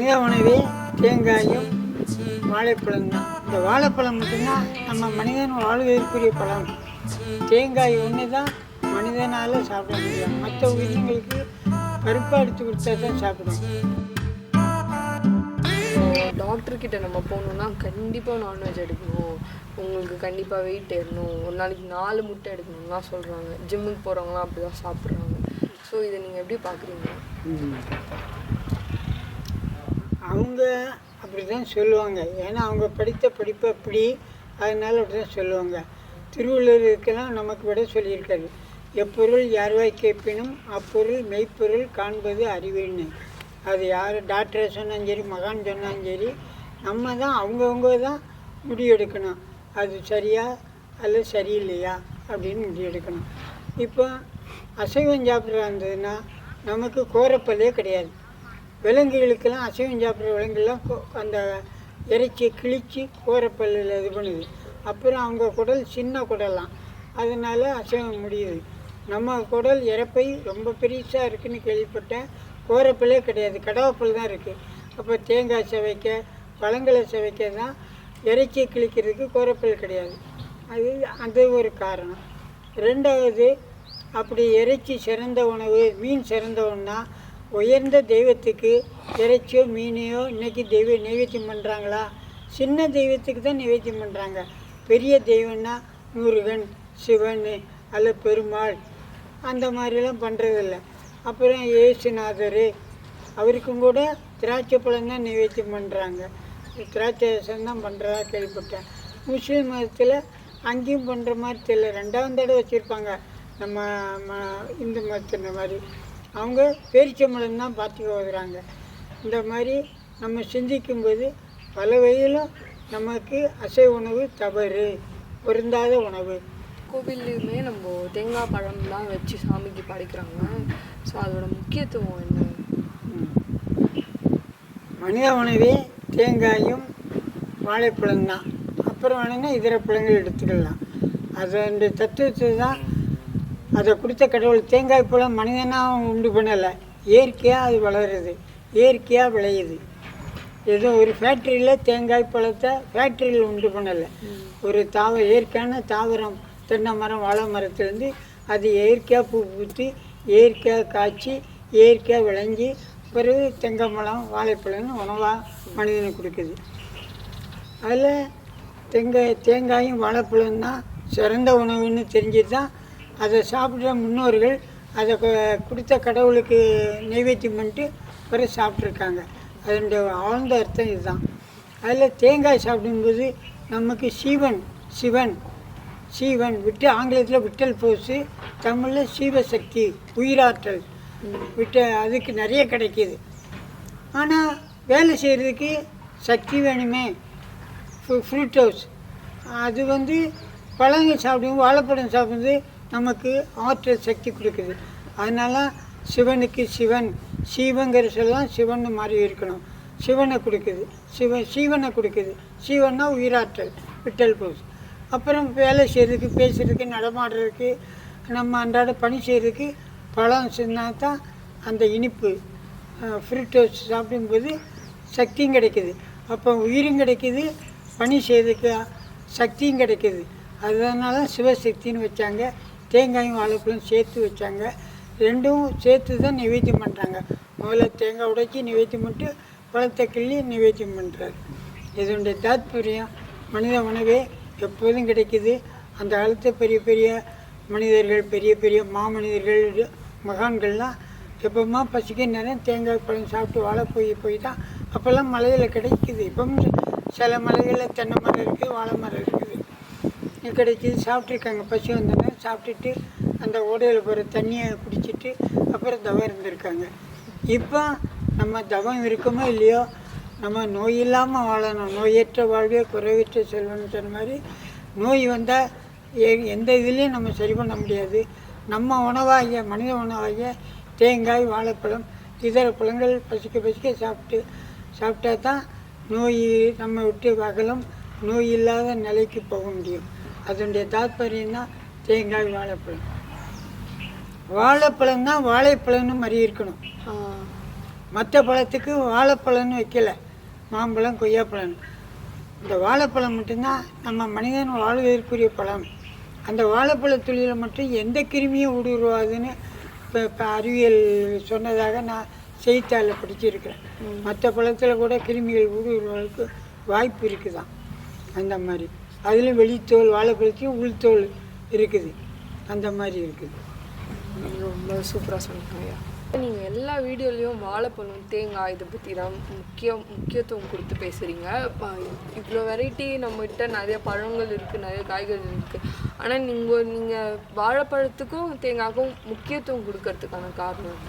மனித உணவே தேங்காயும் வாழைப்பழம் தான் இந்த வாழைப்பழம் மட்டும்தான் நம்ம மனிதன் வாழ்வதற்குரிய பழம். தேங்காய் ஒன்று தான் மனிதனால் சாப்பிட முடியும். மற்ற உயிரினங்களுக்கு பருப்பாக எடுத்து கொடுத்தா தான் சாப்பிடும் டாக்டர் கிட்ட நம்ம போகணுன்னா கண்டிப்பாக நான்வெஜ் எடுக்கணும். உங்களுக்கு கண்டிப்பாக வெயிட் ஏறணும். ஒரு நாளைக்கு நாலு முட்டை எடுக்கணும்லாம் சொல்கிறாங்க ஜிம்முக்கு போகிறவங்களாம் அப்படி தான் சாப்பிட்றாங்க. ஸோ இதை நீங்கள் எப்படி பார்க்குறீங்க அவங்க அப்படி தான் சொல்லுவாங்க. ஏன்னா அவங்க படித்த படிப்பு அப்படி. அதனால அப்படி தான் சொல்லுவாங்க திருவள்ளுவருக்கெல்லாம் நமக்கு விட சொல்லியிருக்காரு. எப்பொருள் யார்வாய் கேட்பினும் அப்பொருள் மெய்ப்பொருள் காண்பது அறிவுன்னு அது யார்? டாக்டரை சொன்னாலும் சரி மகான் சொன்னாலும் சரி நம்ம தான் அவங்கவுங்க தான் முடிவெடுக்கணும். அது சரியா அல்லது சரியில்லையா அப்படின்னு முடிவெடுக்கணும். இப்போ அசைவம் சாப்பிட்றா இருந்ததுன்னா நமக்கு கோரப்பல்லே கிடையாது. விலங்குகளுக்கெல்லாம் அசைவம் சாப்பிட்ற விலங்குலாம் அந்த இறைச்சியை கிழித்து கோரப்பல்லில் இது பண்ணுது. அப்புறம் அவங்க குடல் சின்ன குடலாம் அதனால் அசைவம் முடியுது. நம்ம குடல் இறப்பை ரொம்ப பெருசாக இருக்குன்னு கேள்விப்பட்டேன். கோரப்பல்லே கிடையாது. கடவாப்பல் தான் இருக்குது அப்போ தேங்காய் சவைக்க பழங்களை சவைக்க தான் இறைச்சியை கிழிக்கிறதுக்கு கோரப்பல் கிடையாது. அது அது ஒரு காரணம். ரெண்டாவது அப்படி இறைச்சி சிறந்த உணவு மீன் சிறந்த ஒன்றா உயர்ந்த தெய்வத்துக்கு இறைச்சியோ மீனையோ இன்றைக்கி தெய்வ நைவேத்தியம் பண்ணுறாங்களா சின்ன தெய்வத்துக்கு தான் நைவேத்தியம் பண்ணுறாங்க பெரிய தெய்வம்னா முருகன் சிவன் அல்ல பெருமாள். அந்த மாதிரிலாம் பண்ணுறதில்ல அப்புறம் ஏசுநாதர் அவருக்கும் கூட திராட்சை பழம் தான் நைவேத்தியம் பண்ணுறாங்க திராட்சை ரசம் தான் பண்ணுறதா கேள்விப்பட்டேன். முஸ்லீம் மதத்தில் அங்கேயும் பண்ணுற மாதிரி தெரியல. ரெண்டாவது தடவை வச்சுருப்பாங்க. நம்ம ம- இந்து மதத்தின மாதிரி. அவங்க பேரிச்சம்பழம் தான் பார்த்து ஓதுறாங்க இந்த மாதிரி நம்ம சிந்திக்கும்போது பல வகையிலும் நமக்கு அசைவ உணவு தவறு பொருந்தாத உணவு. கோவில்லையுமே நம்ம தேங்காய் பழம்லாம் வச்சு சாமிக்கு படைக்கிறாங்க. ஸோ அதோட முக்கியத்துவம் என்ன. மனித உணவே தேங்காயும் வாழைப்பழம் தான் அப்புறம் வேணுங்கன்னா இதர பழங்கள் எடுத்துக்கலாம். அதனுடைய தத்துவத்தை தான் அதை கொடுத்த கடவுள் தேங்காய் பழம் மனிதனாக உண்டு பண்ணலை. இயற்கையாக அது வளருது. இயற்கையாக விளையுது. ஏதோ ஒரு ஃபேக்ட்ரியில் தேங்காய் பழத்தை ஃபேக்ட்ரியில் உண்டு பண்ணலை. ஒரு தாவ இயற்கையான தாவரம் தென்னை மரம் வாழை மரத்துலேருந்து அது இயற்கையாக பூ பூத்து இயற்கையாக காய்ச்சி இயற்கையாக விளைஞ்சி பிறகு தெங்கம்பழம் வாழைப்பழம்னு உணவாக மனிதனுக்கு கொடுக்குது. அதில் தேங்காய் தேங்காயும் வாழைப்பழம் தான் சிறந்த உணவுன்னு தெரிஞ்சு தான் அதை சாப்பிட்ற முன்னோர்கள் அதை கொடுத்த கடவுளுக்கு நைவேத்தியம் பண்ணிட்டு பிறகு சாப்பிட்ருக்காங்க அதனுடைய ஆழ்ந்த அர்த்தம் இதுதான். அதில் தேங்காய் சாப்பிடும்போது நமக்கு சிவன் சிவன் சீவன் விட்டு ஆங்கிலத்தில் விட்டல் போசு தமிழில் சீவசக்தி உயிராற்றல் விட்ட அதுக்கு நிறைய கிடைக்கிது. ஆனால் வேலை செய்கிறதுக்கு சக்தி வேணுமே. ஃப்ரூட் ஹவுஸ் அது வந்து பழங்கள் சாப்பிடும் வாழைப்பழம் சாப்பிடுறது நமக்கு ஆற்றல் சக்தி கொடுக்குது. அதனால் சிவனுக்கு சிவன் சிவங்கிற சொல்லலாம் சிவன் மாதிரி இருக்கணும். சிவனை கொடுக்குது. சிவ சீவனை கொடுக்குது. சீவன்னா உயிராற்றல் விட்டல் போஸ். அப்புறம் வேலை செய்கிறதுக்கு பேசுகிறதுக்கு நடமாடுறதுக்கு நம்ம அன்றாட பணி செய்கிறதுக்கு பழம் சின்னா தான் அந்த இனிப்பு ஃப்ரூட்டோஸ் சாப்பிடும்போது சக்தியும் கிடைக்குது. அப்போ உயிரும் கிடைக்குது பணி செய்கிறதுக்கு சக்தியும் கிடைக்குது. அதனால சிவசக்தின்னு வச்சாங்க. தேங்காயும் வாழைப்பழம் சேர்த்து வச்சாங்க. ரெண்டும் சேர்த்து தான் நிவேத்தியம் பண்ணுறாங்க முதல்ல தேங்காய் உடைச்சி நிவேத்தியம் பண்ணிட்டு பழத்தை கிள்ளி நிவேத்தியம் பண்ணுறாரு இதனுடைய தாத்பரியம் மனித உணவே எப்போதும் கிடைக்குது. அந்த காலத்து பெரிய பெரிய மனிதர்கள் பெரிய பெரிய மாமனிதர்கள் மகான்கள்லாம் எப்போமா பசிக்க நேரம் தேங்காய் பழம் சாப்பிட்டு வாழை போய் போய் தான் அப்போல்லாம் மலையில் கிடைக்குது. இப்போ சில மலைகளில் தென்னை மரம் இருக்குது வாழை மரம் இருக்குது இது கிடைக்கிது சாப்பிட்ருக்காங்க பசி வந்தோடனே சாப்பிட்டுட்டு அந்த ஓடையில் போகிற தண்ணியை குடிச்சிட்டு அப்புறம் தவம் இருந்திருக்காங்க. இப்போ நம்ம தவம் இருக்குமோ இல்லையோ? நம்ம நோய் இல்லாமல் வாழணும். நோயற்ற வாழ்வே குறைவற்ற செல்வம்னு சொன்ன மாதிரி நோய் வந்தால் எ எந்த இதுலேயும் நம்ம சரி பண்ண முடியாது. நம்ம உணவாகிய மனித உணவாகிய தேங்காய் வாழைப்பழம் இதர பழங்கள் பசிக்க பசிக்க சாப்பிட்டு சாப்பிட்டா தான் நோய் நம்ம விட்டு அகலும். நோய் இல்லாத நிலைக்கு போக முடியும். அதனுடைய தாத்பரியம் தான் தேங்காய் வாழைப்பழம். வாழைப்பழம் தான் வாழைப்பழம்னு மாதிரி இருக்கணும். மற்ற பழத்துக்கு வாழைப்பழம்னு வைக்கல. மாம்பழம் கொய்யாப்பழம். இந்த வாழைப்பழம் மட்டும்தான் நம்ம மனிதன் வாழ்வதற்குரிய பழம். அந்த வாழைப்பழ துளியில் மட்டும் எந்த கிருமியும் ஊடுருவாதுன்னு இப்போ இப்போ அறிவியல் சொன்னதாக நான் செய்தித்தாளில் படிச்சிருக்கிறேன். மற்ற பழத்தில் கூட கிருமிகள் ஊடுருவதற்கு வாய்ப்பு இருக்குதான். அந்த மாதிரி. அதுலேயும் வெளித்தோல் வாழைப்பழத்தையும் உள்தோல் இருக்குது. அந்த மாதிரி இருக்குது. ரொம்ப சூப்பராக சொன்னீங்க ஐயா நீங்கள் எல்லா வீடியோலையும் வாழைப்பழம் தேங்காய் இதை பற்றி தான் முக்கியம் முக்கியத்துவம் கொடுத்து பேசுகிறீங்க இவ்வளோ வெரைட்டி நம்மகிட்ட நிறைய பழங்கள் இருக்குது நிறைய காய்கறிகள் இருக்குது ஆனால் நீங்கள் நீங்கள் வாழைப்பழத்துக்கும் தேங்காய்க்கும் முக்கியத்துவம் கொடுக்கறதுக்கான காரணம்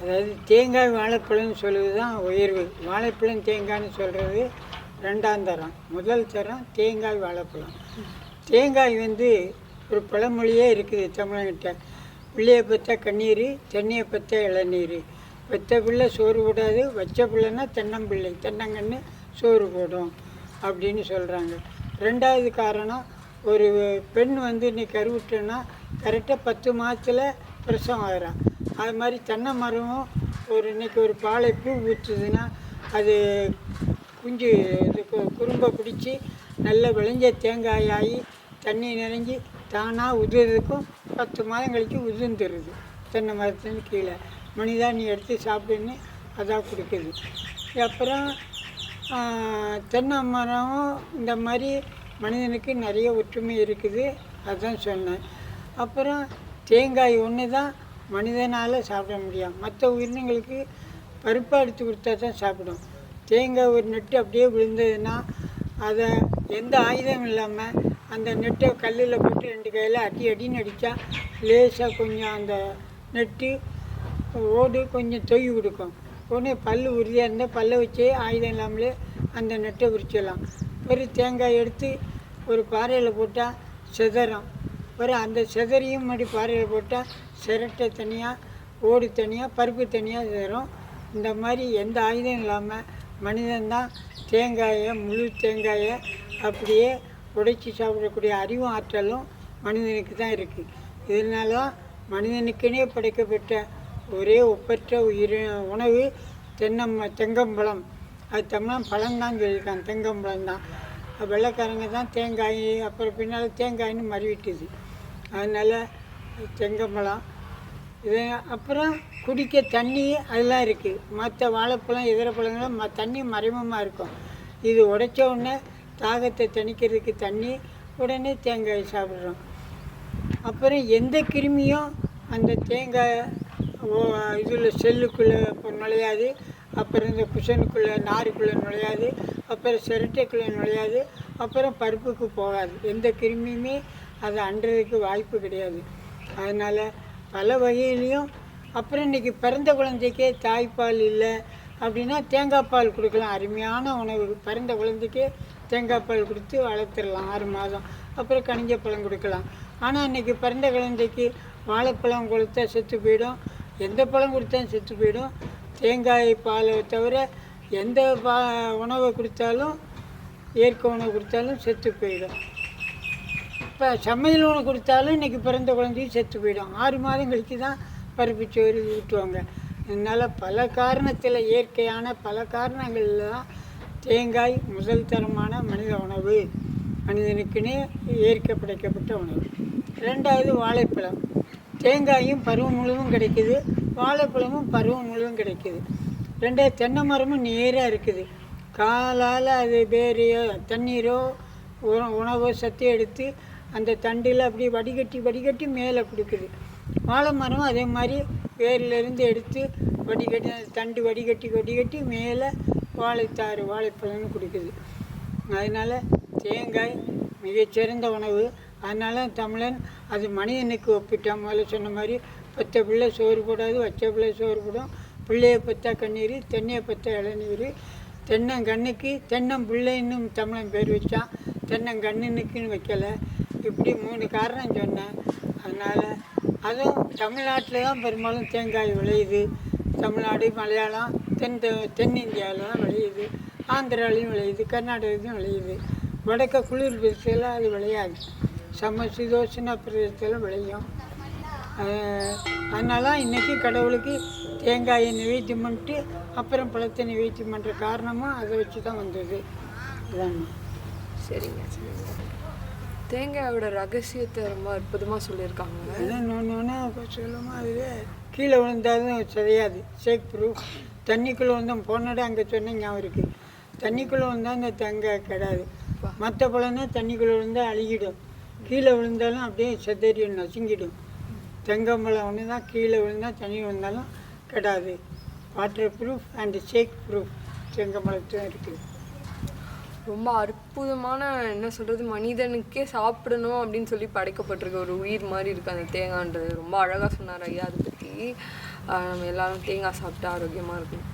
அதாவது தேங்காய் வாழைப்பழம்னு சொல்லுவது தான் உயர்வு. வாழைப்பழம் தேங்காய்னு சொல்கிறது ரெண்டாம் தரம். முதல் தரம் தேங்காய் வாழைப்பழம். தேங்காய் வந்து ஒரு பழமொழியே இருக்குது தமிழங்கிட்ட பிள்ளையை பெற்ற கண்ணீர் தென்னையை பெற்ற இளநீர். பெற்ற பிள்ளை சோறு போடாது வச்ச பிள்ளைன்னா தென்னம்பிள்ளை தென்னங்கன்று சோறு போடும் அப்படின்னு சொல்கிறாங்க ரெண்டாவது காரணம் ஒரு பெண் வந்து நீ கருவிட்டேன்னா கரெக்டாக பத்து மாதத்தில் பிரசவம் ஆகிறான் அது மாதிரி தென்னை மரமும் ஒரு இன்னைக்கு ஒரு பாலை பூ ஊற்றுதுன்னா அது குஞ்சு இது கு- குறும்பை பிடிச்சி நல்ல விளைஞ்ச தேங்காயாகி தண்ணி நிறைஞ்சி தானாக உதிர்றதுக்கும் பத்து மாதம் கழித்து உதிர்ந்துருது. தென்னை மரத்துலேருந்து கீழே. மனிதா நீ எடுத்து சாப்பிடுன்னு அதான் கொடுக்குது. அப்புறம் தென்னை மரம் இந்த மாதிரி மனிதனுக்கு நிறைய ஒற்றுமை இருக்குது. அதான் சொன்னேன். அப்புறம் தேங்காய் ஒன்று தான் மனிதனால் சாப்பிட முடியும். மற்ற உயிரினங்களுக்கு பருப்பாக எடுத்து கொடுத்தா தான் சாப்பிடும். தேங்காய் ஒரு நெட்டு அப்படியே விழுந்ததுன்னா அதை எந்த ஆயுதம் இல்லாமல் அந்த நெட்டை கல்லில் போட்டு ரெண்டு கையில் அடி அடின்னு அடித்தா லேசாக கொஞ்சம் அந்த நெட்டு ஓடு கொஞ்சம் தொய்வு கொடுக்கும். உடனே பல் உறுதியாக இருந்தால் பல்லை வச்சே ஆயுதம் இல்லாமலே அந்த நெட்டை உரிச்சிடலாம் ஒரு தேங்காய் எடுத்து ஒரு பாறையில் போட்டால் சிதறும். ஒரு அந்த சிதறியும் மறுபடி பாறையில் போட்டால் சிரட்டை தனியாக ஓடு தனியாக பருப்பு தனியாக சிதறும். இந்த மாதிரி எந்த ஆயுதம் இல்லாமல் மனிதன்தான் தேங்காயை முழு தேங்காயை அப்படியே உடைச்சி சாப்பிடக்கூடிய அறிவும் ஆற்றலும் மனிதனுக்கு தான் இருக்குது இதனால மனிதனுக்குனே படைக்கப்பட்ட ஒரே ஒப்பற்ற உயிர் உணவு தென்னம் தெங்கம்பழம். அது தமிழ் பழம்தான் சொல்லியிருக்காங்க தெங்கம்பழம் தான் வெள்ளைக்காரங்க தான் தேங்காய் அப்புறம் பின்னால் தேங்காய்னு மறிவிட்டுது. அதனால் தெங்கம்பழம். இது அப்புறம் குடிக்க தண்ணி அதெல்லாம் இருக்குது மற்ற வாழைப்பழம் இதர பழங்கள்லாம் ம தண்ணி மறைமுகமாக இருக்கும். இது உடைச்ச உடனே தாகத்தை தணிக்கிறதுக்கு தண்ணி உடனே தேங்காய் சாப்பிட்றோம். அப்புறம் எந்த கிருமியும் அந்த தேங்காய் இதில் செல்லுக்குள்ளே இப்போ நுழையாது. அப்புறம் இந்த குஷனுக்குள்ளே நாருக்குள்ளே நுழையாது. அப்புறம் சிரட்டைக்குள்ளே நுழையாது. அப்புறம் பருப்புக்கு போகாது. எந்த கிருமியுமே அதை அண்டுறதுக்கு வாய்ப்பு கிடையாது. அதனால் பல வகையிலையும். அப்புறம் இன்றைக்கி பிறந்த குழந்தைக்கே தாய்ப்பால் இல்லை அப்படின்னா தேங்காய் பால் கொடுக்கலாம். அருமையான உணவு. பிறந்த குழந்தைக்கே தேங்காய் பால் கொடுத்து வளர்த்துடலாம். ஆறு மாதம். அப்புறம் கனிஞ்ச பழம் கொடுக்கலாம். ஆனால் இன்றைக்கி பிறந்த குழந்தைக்கு வாழைப்பழம் கொடுத்தா செத்து போயிடும். எந்த பழம் கொடுத்தாலும் செத்து போயிடும். தேங்காய் பாலை தவிர எந்த பா உணவை கொடுத்தாலும் இயற்கை உணவு கொடுத்தாலும் செத்து போயிடும். இப்போ சமையல் உணவு கொடுத்தாலும் இன்றைக்கி பிறந்த குழந்தையும் செத்து போயிடும். ஆறு மாதம் கழித்து தான் பருப்பு ஊட்டுவாங்க. அதனால் பல காரணத்தில் இயற்கையான பல காரணங்களில் தான் தேங்காய் முதல் தரமான மனித உணவு மனிதனுக்குன்னே இயற்கை படைக்கப்பட்ட உணவு. ரெண்டாவது வாழைப்பழம். தேங்காயும் பருவம் முழுவதும் கிடைக்குது. வாழைப்பழமும் பருவம் முழுவதும் கிடைக்குது. ரெண்டாவது தென்னை மரமும் நேராக இருக்குது. காலால் அது வேறையோ தண்ணீரோ உணவோ சத்தி எடுத்து அந்த தண்டில் அப்படியே வடிகட்டி வடிகட்டி மேலே கொடுக்குது. வாழை மரம் அதே மாதிரி வேர்லேருந்து எடுத்து வடிகட்டி அந்த தண்டு வடிகட்டி வடிகட்டி மேலே வாழைத்தாறு வாழைப்பழம்னு கொடுக்குது. அதனால் தேங்காய் மிகச்சிறந்த உணவு. அதனால் தமிழன் அது மனிதனுக்கு ஒப்பிட்டான் முதல்ல சொன்ன மாதிரி பத்த பிள்ளை சோறு போடாது வச்ச பிள்ளை சோறு போடும். பிள்ளையை பத்தா கண்ணீர் தென்னையை பத்தா இளநீர். தென்னங்கண்ணுக்கு தென்னம்பிள்ளைன்னு தமிழன் பேர் வச்சான். தென்னங்கண்ணுக்குன்னு வைக்கல. இப்படி மூணு காரணம் சொன்னேன். அதனால் அதுவும் தமிழ்நாட்டில் தான் பெரும்பாலும் தேங்காய் விளையுது. தமிழ்நாடு மலையாளம் தென் தெ- தென்னிந்தியாவில் தான் விளையுது. ஆந்திராலையும் விளையுது கர்நாடகத்துலையும் விளையுது. வடக்க குளிர் பிரதேசத்தில் அது விளையாது. சமசிதோஷண பிரதேசத்தில் விளையும். அதனால இன்றைக்கி கடவுளுக்கு தேங்காயை நிவேத்தியம் பண்ணிட்டு அப்புறம் பழத்தை நிவேத்தியம் பண்ணுற காரணமும் அதை வச்சு தான் வந்தது. அதாம்மா சரிங்க சரிங்க. தேங்காயோட ரகசியத்தை ரொம்ப அற்புதமாக சொல்லியிருக்காங்க. அதான் ஒன்று ஒன்று சொல்லுமா அதுவே? கீழே விழுந்தாலும் சிதையாது ஷேக் ப்ரூஃப் தண்ணிக்குள்ளே வந்தோம். போனட அங்கே சொன்ன ஞாபகம் இருக்குது தண்ணிக்குள்ளே வந்தால் அந்த தேங்காய் கெடாது. மற்ற பழம்னா தண்ணிக்குள்ளே விழுந்தால் அழுகிடும். கீழே விழுந்தாலும் அப்படியே செதறியும் நசுங்கிடும். தெங்கம்பழம் ஒன்று தான் கீழே விழுந்தால் தண்ணி விழுந்தாலும் கெடாது. Waterproof and shakeproof செங்கம்பழத்தும் இருக்குது ரொம்ப அற்புதமான என்ன சொல்கிறது மனிதனுக்கே சாப்பிடணும் அப்படின்னு சொல்லி படைக்கப்பட்டிருக்க ஒரு உயிர் மாதிரி இருக்குது அந்த தேங்காய்ன்றது. ரொம்ப அழகாக சொன்னார் ஐயா அதை பற்றி நம்ம எல்லாரும் தேங்காய் சாப்பிட்டு ஆரோக்கியமாக இருக்கும்.